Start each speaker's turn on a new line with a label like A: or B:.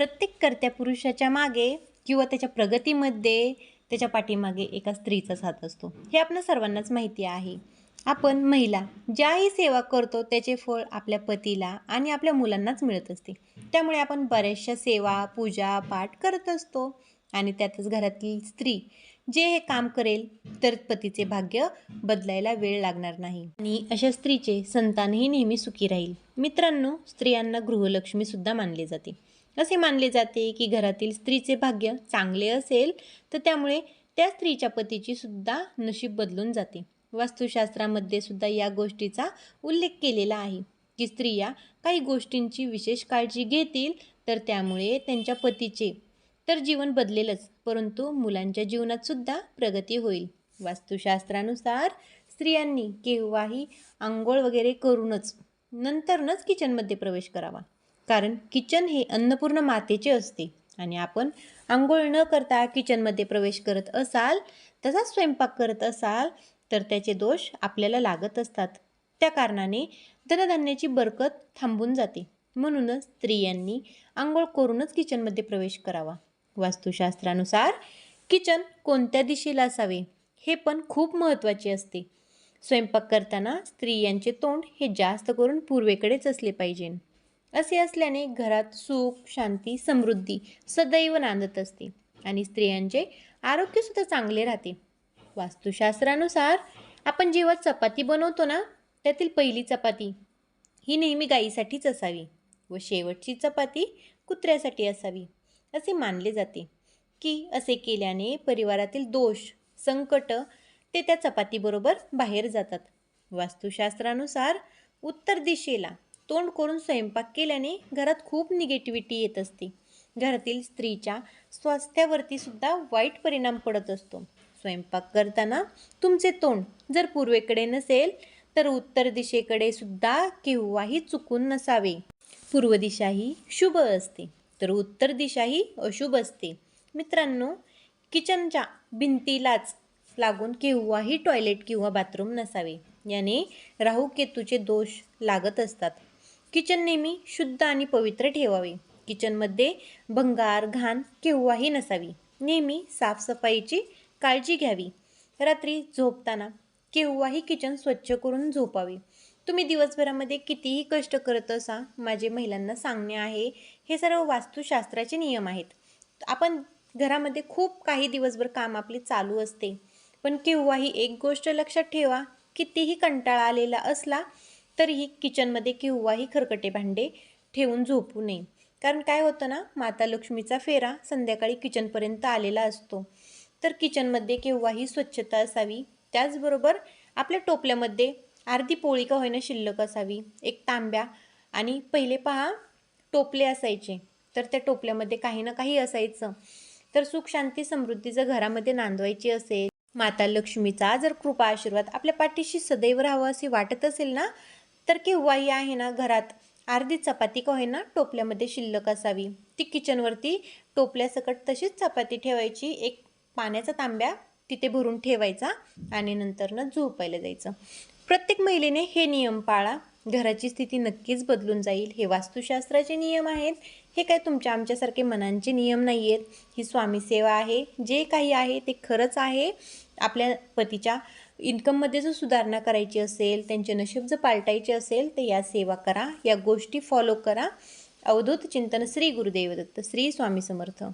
A: प्रत्येक कर्त्या पुरुषाच्या मागे किंवा त्याच्या प्रगतीमध्ये त्याच्या पाठीमागे एका स्त्रीचा साथ असतो. हे आपल्या सर्वांनाच माहिती आहे. आपण महिला ज्याही सेवा करतो त्याचे फळ आपल्या पतीला आणि आपल्या मुलांनाच मिळत असते. त्यामुळे आपण बऱ्याचशा सेवा पूजा पाठ करत असतो आणि त्यातच घरातील स्त्री जे हे काम करेल तर पतीचे भाग्य बदलायला वेळ लागणार नाही. आणि अशा स्त्रीचे संतानही नेहमी सुखी राहील. मित्रांनो स्त्रियांना गृहलक्ष्मी सुद्धा मानले जाते. असे मानले जाते की घरातील स्त्रीचे भाग्य चांगले असेल तर त्यामुळे त्या स्त्रीच्या पतीची सुद्धा नशीब बदलून जाते. वास्तुशास्त्रामध्ये सुद्धा या गोष्टीचा उल्लेख केलेला आहे की स्त्रिया काही गोष्टींची विशेष काळजी घेतील तर त्यामुळे त्यांच्या पतीचे तर जीवन बदलेलच परंतु मुलांच्या जीवनात सुद्धा प्रगती होईल. वास्तुशास्त्रानुसार स्त्रियांनी केव्हाही आंघोळ वगैरे करूनच नंतरनच किचनमध्ये प्रवेश करावा. कारण किचन हे अन्नपूर्ण मातेचे असते. आणि आपण आंघोळ न करता किचनमध्ये प्रवेश करत असाल तसाच स्वयंपाक करत असाल तर त्याचे दोष आपल्याला लागत असतात. त्या कारणाने धनधान्याची बरकत थांबून जाते. म्हणूनच स्त्रियांनी आंघोळ करूनच किचनमध्ये प्रवेश करावा. वास्तुशास्त्रानुसार किचन कोणत्या दिशेला असावे हे पण खूप महत्त्वाचे असते. स्वयंपाक करताना स्त्रियांचे तोंड हे जास्त करून पूर्वेकडेच असले पाहिजे. असे असल्याने घरात सुख शांती समृद्धी सदैव नांदत असते आणि स्त्रियांचे आरोग्यसुद्धा चांगले राहते. वास्तुशास्त्रानुसार आपण जेव्हा चपाती बनवतो ना त्यातील पहिली चपाती ही नेहमी गाईसाठीच असावी व शेवटची चपाती कुत्र्यासाठी असावी असे मानले जाते की असे केल्याने परिवारातील दोष संकट ते त्या चपातीबरोबर बाहेर जातात. वास्तुशास्त्रानुसार उत्तर दिशेला तोंड करून स्वयंपाक केल्याने घरात खूप निगेटिव्हिटी येत असते. घरातील स्त्रीच्या स्वास्थ्यावरती सुद्धा वाईट परिणाम पडत असतो. स्वयंपाक करताना तुमचे तोंड जर पूर्वेकडे नसेल तर उत्तर दिशेकडे सुद्धा केव्हाही चुकून नसावे. पूर्व दिशा ही शुभ असते तर उत्तर दिशा ही अशुभ असते. मित्रांनो किचनच्या भिंतीलाच लागून केव्हाही टॉयलेट किंवा बाथरूम नसावे. याने राहू केतूचे दोष लागत असतात. किचन नेहमी शुद्ध आणि पवित्र ठेवावे. किचनमध्ये भंगार घाण केव्हाही नसावी. नेहमी साफसफाईची काळजी घ्यावी. रात्री झोपताना केव्हाही किचन स्वच्छ करून झोपावे. तुम्ही दिवसभरामध्ये कितीही कष्ट करत असा माझे महिलांना सांगणे आहे हे सर्व वास्तुशास्त्राचे नियम आहेत. आपण घरामध्ये खूप काही दिवसभर काम आपले चालू असते. पण केव्हाही एक गोष्ट लक्षात ठेवा कितीही कंटाळा आलेला असला तरीही किचनमध्ये केव्हाही खरकटे भांडे ठेवून झोपू नये. कारण काय होतं ना माता लक्ष्मीचा फेरा संध्याकाळी किचनपर्यंत आलेला असतो. तर किचनमध्ये केव्हाही स्वच्छता असावी त्याचबरोबर आपल्या टोपल्यामध्ये अर्धी पोळी का होईना शिल्लक असावी एक तांब्या आणि पहिले पहा टोपले असायचे. तर त्या टोपल्यामध्ये काही ना काही असायचं. तर सुख शांती समृद्धी जर घरामध्ये नांदवायची असेल माता लक्ष्मीचा जर कृपा आशीर्वाद आपल्या पाठीशी सदैव राहावं असे वाटत असेल ना तर केव्हाही आहे ना घरात अर्धी चपाती का होईना टोपल्यामध्ये शिल्लक असावी. ती किचनवरती टोपल्यासकट तशीच चपाती ठेवायची. एक पाण्याचा तांब्या तिथे भरून ठेवायचा आणि नंतरनं झोपायला जायचं. प्रत्येक महिलेने हे नियम पाळा. घराची स्थिती नक्कीच बदलून जाईल. हे वास्तुशास्त्राचे नियम आहेत. हे काय तुमच्या आमच्यासारखे मनांचे नियम नाही आहेत ही स्वामीसेवा आहे. जे काही आहे ते खरंच आहे. आपल्या पतीच्या इन्कममध्ये जर सुधारणा करायची असेल त्यांचे नशीब जर पालटायचे असेल तर या सेवा करा. या गोष्टी फॉलो करा. अवधूत चिंतन श्री गुरुदेव दत्त श्री स्वामी समर्थ.